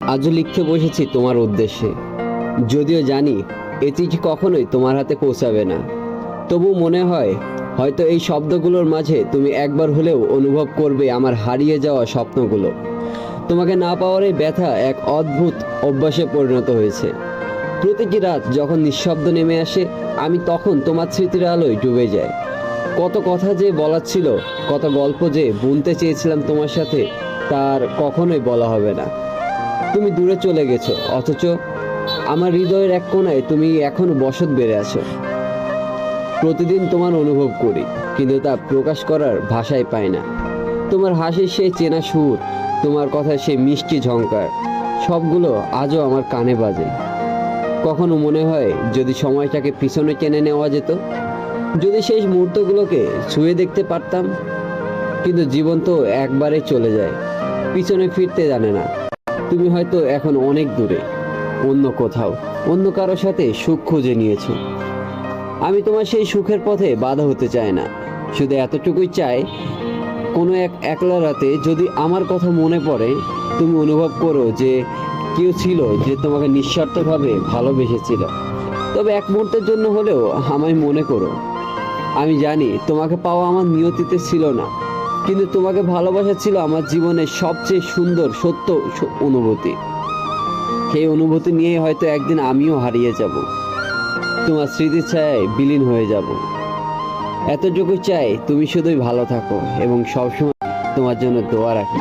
আজও লিখতে বসেছি তোমার উদ্দেশ্যে। যদিও জানি, এ চিঠি কখনোই তোমার হাতে পৌঁছাবে না। তবু মনে হয়, হয়তো এই শব্দগুলোর মাঝে তুমি একবার হলেও অনুভব করবে আমার হারিয়ে যাওয়া স্বপ্নগুলো। তোমাকে না পাওয়ার এই ব্যথা এক অদ্ভুত অভ্যাসে পরিণত হয়েছে। প্রতিটি রাত যখন নিঃশব্দ নেমে আসে, আমি তখন তোমার স্মৃতির আলোয় ডুবে যাই। কত কথা যে বলার ছিল, কত গল্প যে বুনতে চেয়েছিলাম তোমার সাথে, তার কখনোই বলা হবে না। তুমি দূরে চলে গেছো, অথচ আমার হৃদয়ের এক কোণায় তুমি এখনও বসত বেড়ে আছো। প্রতিদিন তোমার অনুভব করি, কিন্তু তা প্রকাশ করার ভাষাই পাই না। তোমার হাসির সেই চেনা সুর, তোমার কথায় সেই মিষ্টি ঝংকার, সবগুলো আজও আমার কানে বাজে। কখনো মনে হয় যদি সময়টাকে পিছনে টেনে নেওয়া যেত, যদি সেই মুহূর্তগুলোকে ছুঁয়ে দেখতে পারতাম, কিন্তু জীবন তো একবারে চলে যায়, পিছনে ফিরতে জানে না। তুমি হয়তো এখন অনেক দূরে, অন্য কোথাও, অন্য কারোর সাথে সুখ খুঁজে নিয়েছো। আমি তোমার সেই সুখের পথে বাধা হতে চাই না। শুধু এতটুকুই চাই, কোনো এক একলা রাতে যদি আমার কথা মনে পড়ে, তুমি অনুভব করো যে কেউ ছিল যে তোমাকে নিঃস্বার্থভাবে ভালোবেসেছিল। তবে এক মুহূর্তের জন্য হলেও আমায় মনে করো। আমি জানি তোমাকে পাওয়া আমার নিয়তিতে ছিল না। কিন্তু তোমাকে ভালোবাসা ছিল আমার জীবনের সবচেয়ে সুন্দর, সত্য অনুভূতি। সেই অনুভূতি নিয়ে হয়তো একদিন আমিও হারিয়ে যাব। তোমার স্মৃতি ছায় বিলীন হয়ে যাব। এতটুকু চাই তুমি শুধুই ভালো থাকো এবং সবসময় তোমার জন্য দোয়া রাখি।